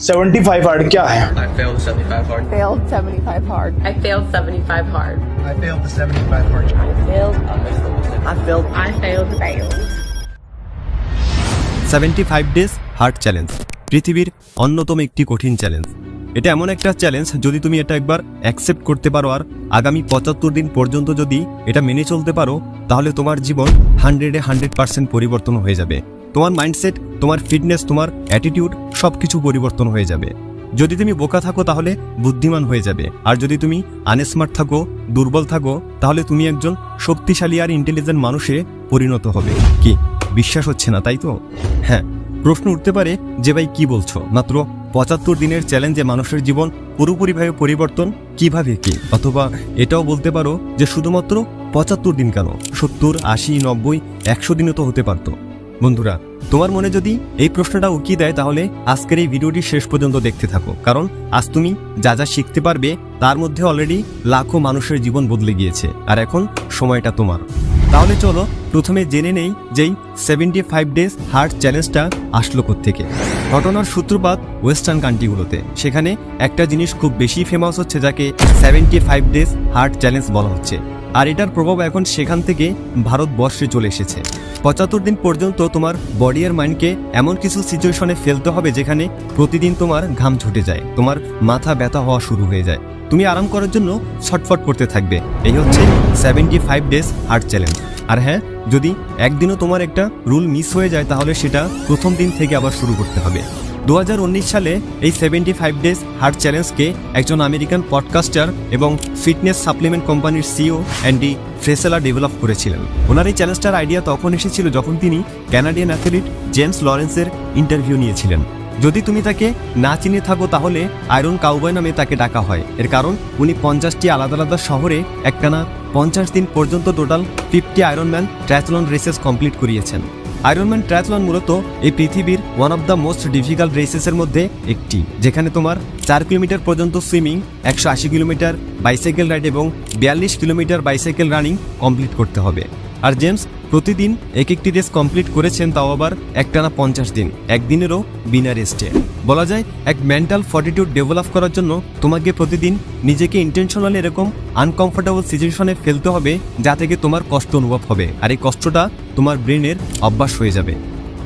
75 hard क्या है I failed 75 hard. failed 75 hard. I failed 75 hard. I failed the 75 hard. I failed. I failed. I failed. Failed. Seventy five days hard challenge পৃথিবীর অন্যতম একটি কঠিন challenge এটা এমন একটা চ্যালেঞ্জ যদি তুমি এটা একবার অ্যাকসেপ্ট করতে পারো আর আগামী পঁচাত্তর দিন পর্যন্ত যদি এটা মেনে চলতে পারো তাহলে তোমার জীবন হান্ড্রেডে হান্ড্রেড পার্সেন্ট পরিবর্তন হয়ে যাবে তোমার মাইন্ডসেট তোমার ফিটনেস তোমার অ্যাটিটিউড সব কিছু পরিবর্তন হয়ে যাবে। যদি তুমি বোকা থাকো, তাহলে বুদ্ধিমান হয়ে যাবে। আর যদি তুমি আনস্মার্ট থাকো, দুর্বল থাকো, তাহলে তুমি একজন শক্তিশালী আর ইন্টেলিজেন্ট মানুষে পরিণত হবে। কি? বিশ্বাস হচ্ছে না, তাই তো? হ্যাঁ। প্রশ্ন উঠতে পারে যে ভাই কি বলছো? মাত্র পঁচাত্তর দিনের চ্যালেঞ্জে মানুষের জীবন পুরোপুরিভাবে পরিবর্তন কীভাবে কি? অথবা এটাও বলতে পারো যে শুধুমাত্র পঁচাত্তর দিন কেন? সত্তর, আশি, নব্বই, একশো দিনও তো হতে পারতো। বন্ধুরা, তোমার মনে যদি এই প্রশ্নটা উকিয়ে দেয়, তাহলে আজকের এই ভিডিওটি শেষ পর্যন্ত দেখতে থাকো। কারণ আজ তুমি যা যা শিখতে পারবে, তার মধ্যে অলরেডি লাখো মানুষের জীবন বদলে গিয়েছে। আর এখন সময়টা তোমার। তাহলে চলো, প্রথমে জেনে নেই যেই সেভেন্টি ফাইভ ডেজ হার্ট চ্যালেঞ্জটা আসলো থেকে ঘটনার সূত্রপাত ওয়েস্টার্ন কান্ট্রিগুলোতে। সেখানে একটা জিনিস খুব বেশি ফেমাস হচ্ছে, যাকে seventy five days hard challenge বলা হচ্ছে। আর এটার প্রভাব এখন সেখান থেকে ভারতবর্ষে চলে এসেছে। পঁচাত্তর দিন পর্যন্ত তোমার বডি আর মাইন্ডকে এমন কিছু সিচুয়েশনে ফেলতে হবে যেখানে প্রতিদিন তোমার ঘাম ছুটে যায়, তোমার মাথা ব্যথা হওয়া শুরু হয়ে যায়। তুমি আরাম করার জন্য ছটফট করতে থাকবে। এই হচ্ছে seventy five days hard challenge আর হ্যাঁ যদি একদিনও তোমার একটা রুল মিস হয়ে যায়, তাহলে সেটা প্রথম দিন থেকে আবার শুরু করতে হবে। দু হাজার উনিশ সালে এই সেভেন্টি ফাইভ ডেজ হার্ট চ্যালেঞ্জকে একজন আমেরিকান পডকাস্টার এবং ফিটনেস সাপ্লিমেন্ট কোম্পানির সিও অ্যান্ডি ফ্রেসেলা ডেভেলপ করেছিলেন। ওনার এই চ্যালেঞ্জটার আইডিয়া তখন এসেছিল যখন তিনি ক্যানাডিয়ান অ্যাথলিট জেমস লরেন্সের ইন্টারভিউ নিয়েছিলেন। যদি তুমি তাকে না চিনে থাকো তাহলে আয়রন কাউবয় নামে তাকে ডাকা হয়। এর কারণ, উনি পঞ্চাশটি আলাদা আলাদা শহরে একটানা পঞ্চাশ দিন পর্যন্ত total fifty ironman triathlon races complete করিয়েছেন। আয়রনম্যান ট্রায়াথলন মূলত এই পৃথিবীর one of the most difficult রেসেসের মধ্যে একটি, যেখানে তোমার চার কিলোমিটার পর্যন্ত সুইমিং একশো আশি কিলোমিটার বাইসাইকেল রাইড এবং বিয়াল্লিশ কিলোমিটার বাইসাইকেল রানিং কমপ্লিট করতে হবে। আর জেমস, প্রতিদিন এক একটি রেস কমপ্লিট করেছেন তাও আবার একটানা পঞ্চাশ দিন, একদিনেরও বিনা রেস্টে। বলা যায়, এক মেন্টাল ফর্টিটিউড ডেভেলপ করার জন্য তোমাকে প্রতিদিন নিজেকে ইন্টেনশনালি এরকম আনকমফোর্টেবল সিচুয়েশনে ফেলতে হবে, যা থেকে তোমার কষ্ট অনুভব হবে। আর এই কষ্টটা তোমার ব্রেনের অভ্যাস হয়ে যাবে।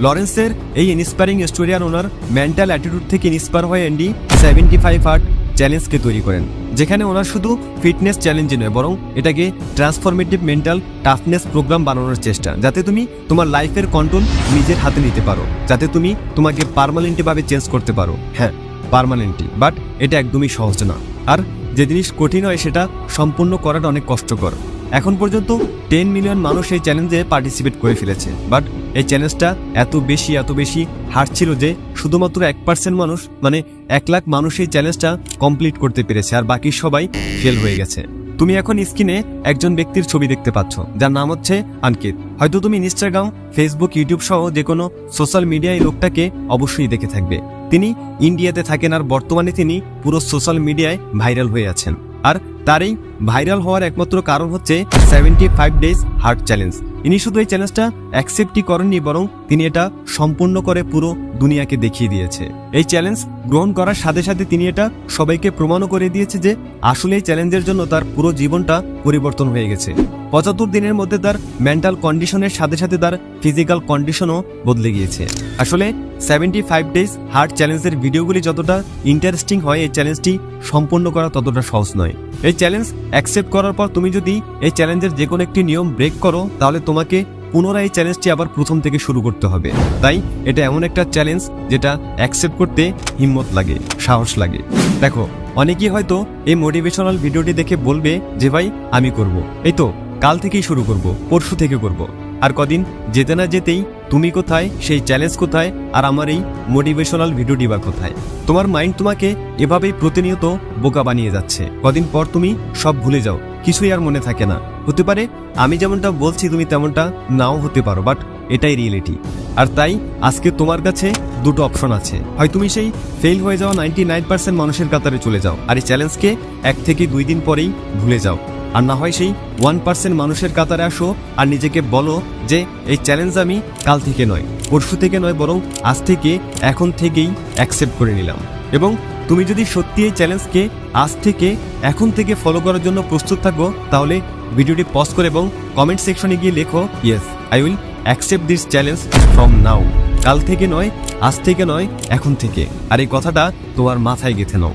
লরেন্সের এই ইন্সপায়ারিং স্টোরি আর ওনার মেন্টাল অ্যাটিটিউড থেকে ইন্সপায়ার হয়ে অ্যান্ডি সেভেন্টি ফাইভ আর্ট চ্যালেঞ্জকে তৈরি করেন, যেখানে ওনার শুধু ফিটনেস চ্যালেঞ্জই নয়, বরং এটাকে ট্রান্সফরমেটিভ মেন্টাল টাফনেস প্রোগ্রাম বানানোর চেষ্টা, যাতে তুমি তোমার লাইফের কন্ট্রোল নিজের হাতে নিতে পারো, যাতে তুমি তোমাকে পারমানেন্টভাবে চেঞ্জ করতে পারো। হ্যাঁ পারমানেন্টলি বাট এটা একদমই সহজ না। আর যে জিনিস কঠিন হয় সেটা সম্পূর্ণ করাটা অনেক কষ্টকর। এখন পর্যন্ত টেন মিলিয়ন মানুষ এই চ্যালেঞ্জে পার্টিসিপেট করে ফেলেছে, বাট এই চ্যালেঞ্জটা এত বেশি এত বেশি হার্ড ছিল যে শুধুমাত্র এক পার্সেন্ট মানুষ মানে এক লাখ মানুষ এই চ্যালেঞ্জটা কমপ্লিট করতে পেরেছে আর বাকি সবাই ফেল হয়ে গেছে। তুমি এখন স্ক্রিনে একজন ব্যক্তির ছবি দেখতে পাচ্ছ, যার নাম হচ্ছে আনকিত হয়তো তুমি ইনস্টাগ্রাম ফেসবুক ইউটিউব সহ যে কোনো সোশ্যাল মিডিয়ায় লোকটাকে অবশ্যই দেখে থাকবে। তিনি ইন্ডিয়াতে থাকেন আর বর্তমানে তিনি পুরো সোশ্যাল মিডিয়ায় ভাইরাল হয়ে আছেন। আর তার এই ভাইরাল হওয়ার একমাত্র কারণ হচ্ছে seventy five days hard challenge ইনি শুধু এই চ্যালেঞ্জটা অ্যাকসেপ্টই করেননি বরং তিনি এটা সম্পূর্ণ করে পুরো দুনিয়াকে দেখিয়ে দিয়েছে। এই চ্যালেঞ্জ গ্রহণ করার সাথে সাথে তিনি এটা সবাইকে প্রমাণও করে দিয়েছে যে আসলে এই চ্যালেঞ্জের জন্য তার পুরো জীবনটা পরিবর্তন হয়ে গেছে। পঁচাত্তর দিনের মধ্যে তার মেন্টাল কন্ডিশনের সাথে সাথে তার ফিজিক্যাল কন্ডিশনও বদলে গিয়েছে। আসলে সেভেন্টি ফাইভ ডেজ হার্ট চ্যালেঞ্জের ভিডিওগুলি যতটা ইন্টারেস্টিং হয়, এই চ্যালেঞ্জটি সম্পূর্ণ করা ততটা সহজ নয়। এই চ্যালেঞ্জ অ্যাকসেপ্ট করার পর তুমি যদি এই চ্যালেঞ্জের যে কোনো একটি নিয়ম ব্রেক করো, তাহলে তোমাকে পুনরায় এই চ্যালেঞ্জটি আবার প্রথম থেকে শুরু করতে হবে। তাই এটা এমন একটা চ্যালেঞ্জ যেটা অ্যাকসেপ্ট করতে হিম্মত লাগে, সাহস লাগে। দেখো, অনেকেই হয়তো এই মোটিভেশনাল ভিডিওটি দেখে বলবে যে, ভাই, আমি করব। এই তো, কাল থেকেই শুরু করব, পরশু থেকে করব। আর কদিন যেতে না যেতেই তুমি কোথায়, সেই চ্যালেঞ্জ কোথায়, আর আমার এই মোটিভেশনাল ভিডিওটি বা কোথায়? তোমার মাইন্ড তোমাকে এভাবেই প্রতিনিয়ত বোকা বানিয়ে যাচ্ছে। কদিন পর তুমি সব ভুলে যাও। কিছুই আর মনে থাকে না। হতে পারে আমি যেমনটা বলছি তুমি তেমনটা নাও হতে পারো বাট এটাই রিয়েলিটি আর তাই আজকে তোমার কাছে দুটো অপশন আছে। হয় তুমি সেই ফেল হয়ে যাওয়া নাইনটি নাইন পার্সেন্ট মানুষের কাতারে চলে যাও, আর এই চ্যালেঞ্জকে এক থেকে দুই দিন পরেই ভুলে যাও। আর না হয় সেই ওয়ান পার্সেন্ট মানুষের কাতারে আসো আর নিজেকে বলো যে এই চ্যালেঞ্জ আমি কাল থেকে নয়, পরশু থেকে নয়, বরং আজ থেকে, এখন থেকেই অ্যাকসেপ্ট করে নিলাম। এবং তুমি যদি সত্যি এই চ্যালেঞ্জকে আজ থেকে এখন থেকে ফলো করার জন্য প্রস্তুত থাকো, তাহলে ভিডিওটি পজ করে এবং কমেন্ট সেকশনে গিয়ে লেখো yes I will accept this challenge from now কাল থেকে নয়, আজ থেকে নয়, এখন থেকে। আর এই কথাটা তোমার মাথায় গেঁথে নাও।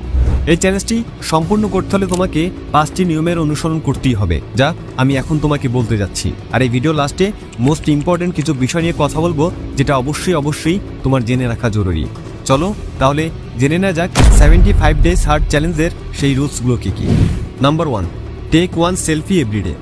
এই চ্যালেঞ্জটি সম্পূর্ণ করতে হলে তোমাকে পাঁচটি নিয়মের অনুসরণ করতেই হবে, যা আমি এখন তোমাকে বলতে যাচ্ছি। আর এই ভিডিও লাস্টে মোস্ট ইম্পর্টেন্ট কিছু বিষয় নিয়ে কথা বলব, যেটা অবশ্যই অবশ্যই তোমার জেনে রাখা জরুরি। চলো তাহলে জেনে নেওয়া যাক সেভেন্টি ফাইভ ডেজ হার্ড চ্যালেঞ্জের সেই রুলসগুলো কী কী। Number one take one selfie everyday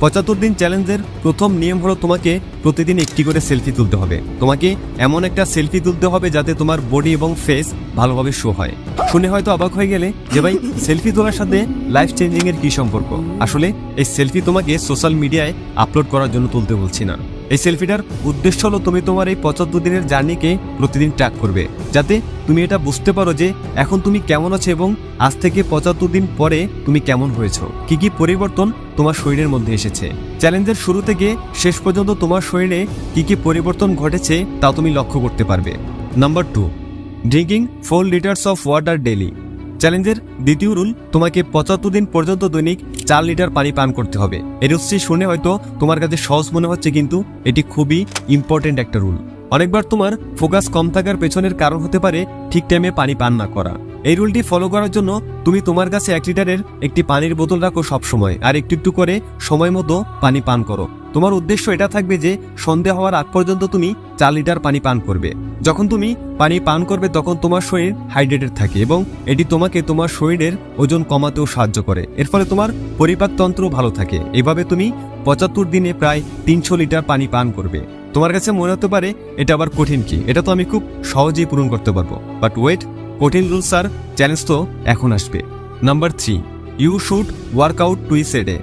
পঁচাত্তর দিন চ্যালেঞ্জের প্রথম নিয়ম হলো তোমাকে প্রতিদিন একটি করে সেলফি তুলতে হবে। তোমাকে এমন একটা সেলফি তুলতে হবে যাতে তোমার বডি এবং ফেস ভালোভাবে শো হয়। শুনে হয়তো অবাক হয়ে গেলে যে ভাই সেলফি তোলার সাথে লাইফ চেঞ্জিংয়ের কী সম্পর্ক? আসলে এই সেলফি তোমাকে সোশ্যাল মিডিয়ায় আপলোড করার জন্য তুলতে বলছি না। এই সেলফিটার উদ্দেশ্য হলো তুমি তোমার এই পঁচাত্তর দিনের জার্নিকে প্রতিদিন ট্র্যাক করবে। যাতে তুমি এটা বুঝতে পারো যে এখন তুমি কেমন আছো এবং আজ থেকে পঁচাত্তর দিন পরে তুমি কেমন হয়েছো। কি কি পরিবর্তন তোমার শরীরের মধ্যে এসেছে। চ্যালেঞ্জের শুরু থেকে শেষ পর্যন্ত তোমার শরীরে কি কি পরিবর্তন ঘটেছে তা তুমি লক্ষ্য করতে পারবে। Number two drinking four litres of water daily চ্যালেঞ্জের দ্বিতীয় রুল, তোমাকে পঁচাত্তর দিন পর্যন্ত দৈনিক চার লিটার পানি পান করতে হবে। এই রুলসটি শুনে হয়তো তোমার কাছে সহজ মনে হচ্ছে, কিন্তু এটি খুবই ইম্পর্টেন্ট একটা রুল। অনেকবার তোমার ফোকাস কম থাকার পেছনের কারণ হতে পারে ঠিক টাইমে পানি পান না করা। এই রুলটি ফলো করার জন্য তুমি তোমার কাছে এক লিটারের একটি পানির বোতল রাখো সবসময়, আর একটু একটু করে সময় মতো পানি পান করো। তোমার উদ্দেশ্য এটা থাকবে যে সন্ধে হওয়ার আগ পর্যন্ত তুমি চার লিটার পানি পান করবে। যখন তুমি পানি পান করবে তখন তোমার শরীর হাইড্রেটেড থাকে এবং এটি তোমাকে তোমার শরীরের ওজন কমাতেও সাহায্য করে। এর ফলে তোমার পরিপাকতন্ত্র ভালো থাকে। এভাবে তুমি পঁচাত্তর দিনে প্রায় তিনশো লিটার পানি পান করবে। তোমার কাছে মনে হতে পারে, এটা আবার কঠিন কি? এটা তো আমি খুব সহজেই পূরণ করতে পারব। বাট ওয়েট কঠিন রুলস আর চ্যালেঞ্জ তো এখন আসবে। Number three you should work out twice a day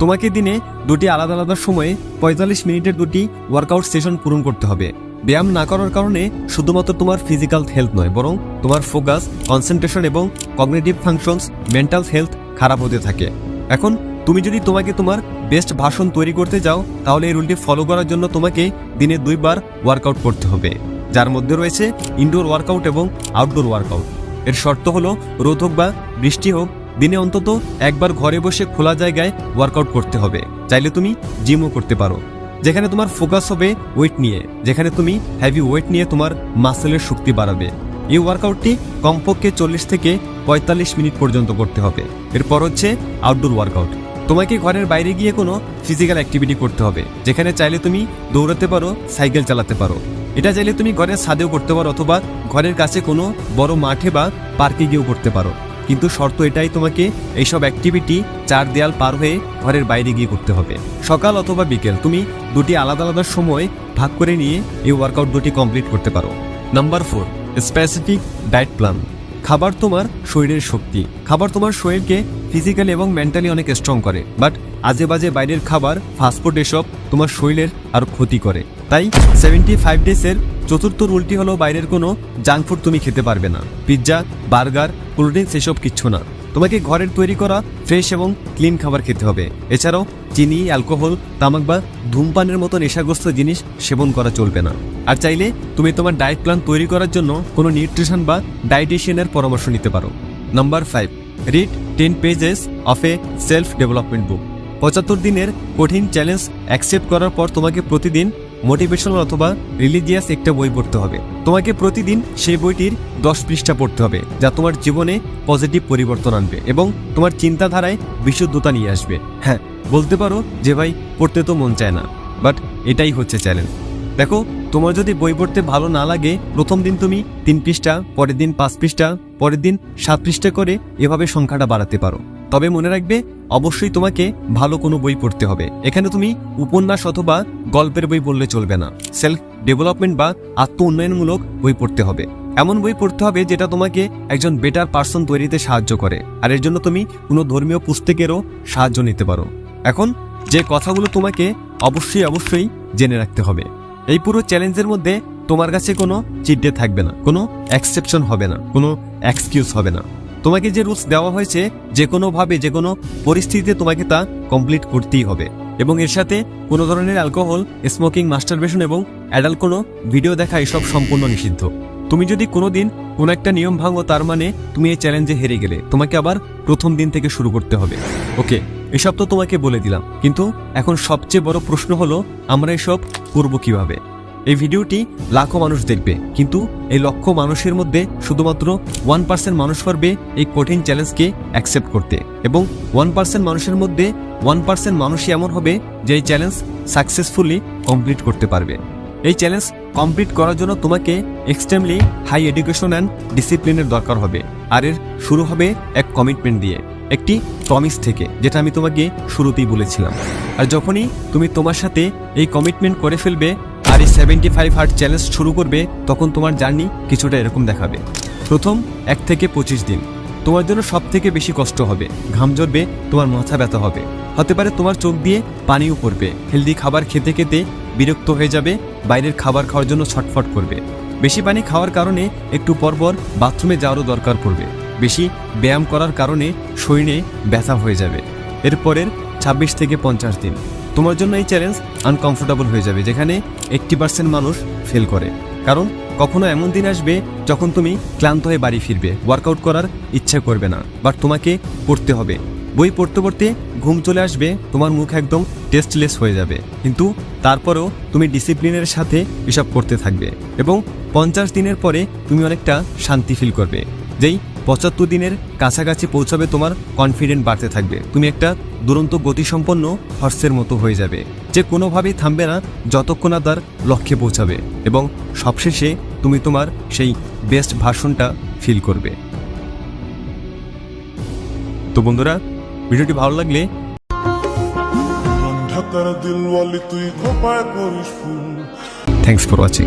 তোমাকে দিনে দুটি আলাদা আলাদা সময়ে পঁয়তাল্লিশ মিনিটের দুটি ওয়ার্কআউট সেশন পূরণ করতে হবে। ব্যায়াম না করার কারণে শুধুমাত্র তোমার ফিজিক্যাল হেলথ নয়, বরং তোমার ফোকাস কনসেন্ট্রেশন এবং কগনেটিভ ফাংশনস মেন্টাল হেলথ খারাপ হতে থাকে। এখন তুমি যদি তোমাকে তোমার বেস্ট ভাষণ তৈরি করতে যাও, তাহলে এই রুলটি ফলো করার জন্য তোমাকে দিনে দুইবার ওয়ার্কআউট করতে হবে। যার মধ্যে রয়েছে ইনডোর ওয়ার্কআউট এবং আউটডোর ওয়ার্কআউট এর শর্ত হলো রোদ হোক বা বৃষ্টি হোক দিনে অন্তত একবার ঘরে বসে খোলা জায়গায় ওয়ার্কআউট করতে হবে। চাইলে তুমি জিমও করতে পারো। যেখানে তোমার ফোকাস হবে ওয়েট নিয়ে, যেখানে তুমি হ্যাভি ওয়েট নিয়ে তোমার মাসেলের শক্তি বাড়াবে। এই ওয়ার্কআউটটি কমপক্ষে চল্লিশ থেকে পঁয়তাল্লিশ মিনিট পর্যন্ত করতে হবে। এরপর হচ্ছে আউটডোর ওয়ার্কআউট তোমাকে ঘরের বাইরে গিয়ে কোনো ফিজিক্যাল অ্যাক্টিভিটি করতে হবে, যেখানে চাইলে তুমি দৌড়াতে পারো সাইকেল চালাতে পারো। এটা চাইলে তুমি ঘরের ছাদেও করতে পারো অথবা ঘরের কাছে কোনো বড় মাঠে বা পার্কে গিয়েও করতে পারো। কিন্তু শর্ত এটাই তোমাকে এইসব অ্যাক্টিভিটি চার দেয়াল পার হয়ে ঘরের বাইরে গিয়ে করতে হবে। সকাল অথবা বিকেল, তুমি দুটি আলাদা আলাদা সময় ভাগ করে নিয়ে এই ওয়ার্কআউট দুটি কমপ্লিট করতে পারো। Number four specific diet plan খাবার তোমার শরীরের শক্তি। খাবার তোমার শরীরকে ফিজিক্যালি এবং মেন্টালি অনেক স্ট্রং করে বাট আজে বাজে বাইরের খাবার ফাস্টফুড এসব তোমার শরীরের আরও ক্ষতি করে। তাই সেভেন্টি ফাইভ ডেজের চতুর্থ রুলটি হলো বাইরের কোনো জাঙ্ক ফুড তুমি খেতে পারবে না। পিৎজা, বার্গার, কোল্ড ড্রিঙ্কস এসব কিচ্ছু না। তোমাকে ঘরের তৈরি করা ফ্রেশ এবং ক্লিন খাবার খেতে হবে। এছাড়াও চিনি, অ্যালকোহল, তামাক বা ধূমপানের মতো নেশাগ্রস্ত জিনিস সেবন করা চলবে না। আর চাইলে তুমি তোমার ডায়েট প্ল্যান তৈরি করার জন্য কোনো নিউট্রিশন বা ডায়েটিশিয়ানের পরামর্শ নিতে পারো। Number five, read ten pages of a self development book. পঁচাত্তর দিনের কঠিন চ্যালেঞ্জ অ্যাকসেপ্ট করার পর তোমাকে প্রতিদিন মোটিভেশনাল অথবা রিলিজিয়াস একটা বই পড়তে হবে। তোমাকে প্রতিদিন সেই বইটির দশ পৃষ্ঠা পড়তে হবে, যা তোমার জীবনে পজিটিভ পরিবর্তন আনবে এবং তোমার চিন্তাধারায় বিশুদ্ধতা নিয়ে আসবে। হ্যাঁ বলতে পারো যে ভাই, পড়তে তো মন চায় না বাট এটাই হচ্ছে চ্যালেঞ্জ দেখো, তোমার যদি বই পড়তে ভালো না লাগে, প্রথম দিন তুমি তিন পৃষ্ঠা, পরের দিন পাঁচ পৃষ্ঠা, পরের দিন সাত পৃষ্ঠা করে এভাবে সংখ্যাটা বাড়াতে পারো। তবে মনে রাখবে, অবশ্যই তোমাকে ভালো কোনো বই পড়তে হবে। এখানে তুমি উপন্যাস অথবা গল্পের বই বললে চলবে না। সেলফ ডেভেলপমেন্ট বা আত্ম উন্নয়নমূলক বই পড়তে হবে। এমন বই পড়তে হবে যেটা তোমাকে একজন বেটার পার্সন তৈরিতে সাহায্য করে। আর এর জন্য তুমি কোনো ধর্মীয় পুস্তকেরও সাহায্য নিতে পারো। এখন যে কথাগুলো তোমাকে অবশ্যই অবশ্যই জেনে রাখতে হবে। এই পুরো চ্যালেঞ্জের মধ্যে তোমার কাছে কোনো চিড্ডে থাকবে না। কোনো এক্সেপশন হবে না। কোনো এক্সকিউজ হবে না। তোমাকে যে রুলস দেওয়া হয়েছে, যে কোনোভাবে, যে কোনো পরিস্থিতিতে তোমাকে তা কমপ্লিট করতেই হবে। এবং এর সাথে কোনো ধরনের অ্যালকোহল স্মোকিং মাস্টারবেশন এবং অ্যাডাল্ট কোনো ভিডিও দেখা, এসব সম্পূর্ণ নিষিদ্ধ। তুমি যদি কোনোদিন কোনো একটা নিয়ম ভাঙো, তার মানে তুমি এই চ্যালেঞ্জে হেরে গেলে। তোমাকে আবার প্রথম দিন থেকে শুরু করতে হবে। ওকে, এসব তো তোমাকে বলে দিলাম। কিন্তু এখন সবচেয়ে বড় প্রশ্ন হলো, আমরা এসব করব কীভাবে? এই ভিডিওটি লাখো মানুষ দেখবে। কিন্তু এই লক্ষ মানুষের মধ্যে শুধুমাত্র ওয়ান পার্সেন্ট মানুষ পারবে এই কঠিন চ্যালেঞ্জকে অ্যাকসেপ্ট করতে। এবং ওয়ান পার্সেন্ট মানুষের মধ্যে ওয়ান পার্সেন্ট মানুষই এমন হবে যে এই চ্যালেঞ্জ সাকসেসফুলি কমপ্লিট করতে পারবে। এই চ্যালেঞ্জ কমপ্লিট করার জন্য তোমাকে এক্সট্রিমলি হাই এডুকেশন অ্যান্ড ডিসিপ্লিনের দরকার হবে। আর এর শুরু হবে এক কমিটমেন্ট দিয়ে, একটি প্রমিস থেকে, যেটা আমি তোমাকে শুরুতেই বলেছিলাম। আর যখনই তুমি তোমার সাথে এই কমিটমেন্ট করে ফেলবে এই সেভেন্টি ফাইভ হার্ট চ্যালেঞ্জ শুরু করবে, তখন তোমার জার্নি কিছুটা এরকম দেখাবে। প্রথম এক থেকে পঁচিশ দিন। তোমার জন্য সব থেকে বেশি কষ্ট হবে। ঘাম ঝরবে, তোমার মাথা ব্যথা হবে। হতে পারে তোমার চোখ দিয়ে পানিও পড়বে। হেলদি খাবার খেতে খেতে বিরক্ত হয়ে যাবে, বাইরের খাবার খাওয়ার জন্য ছটফট করবে। বেশি পানি খাওয়ার কারণে একটু পরপর বাথরুমে যাওয়ারও দরকার পড়বে। বেশি ব্যায়াম করার কারণে শরীরে ব্যথা হয়ে যাবে। এরপরের ছাব্বিশ থেকে পঞ্চাশ দিন। তোমার জন্য এই চ্যালেঞ্জ আনকমফোর্টেবল হয়ে যাবে, যেখানে এইট্টি পার্সেন্ট মানুষ ফেল করে। কারণ কখনো এমন দিন আসবে যখন তুমি ক্লান্ত হয়ে বাড়ি ফিরবে ওয়ার্কআউট করার ইচ্ছা করবে না বাট তোমাকে পড়তে হবে। বই পড়তে পড়তে ঘুম চলে আসবে, তোমার মুখ একদম টেস্টলেস হয়ে যাবে। কিন্তু তারপরেও তুমি ডিসিপ্লিনের সাথে এসব করতে থাকবে এবং পঞ্চাশ দিনের পরে তুমি অনেকটা শান্তি ফিল করবে, যেই পঁচাত্তর দিনের কাছাকাছি পৌঁছাবে তোমার কনফিডেন্ট বাড়তে থাকবে। তুমি একটা দুরন্ত গতিসম্পন্ন হর্সের মতো হয়ে যাবে। যে কোনোভাবেই থামবে না যতক্ষণ না তার লক্ষ্যে পৌঁছাবে এবং সবশেষে তুমি তোমার সেই বেস্ট ভার্সনটা ফিল করবে। তো বন্ধুরা ভিডিওটি ভালো লাগলে থ্যাংকস ফর ওয়াচিং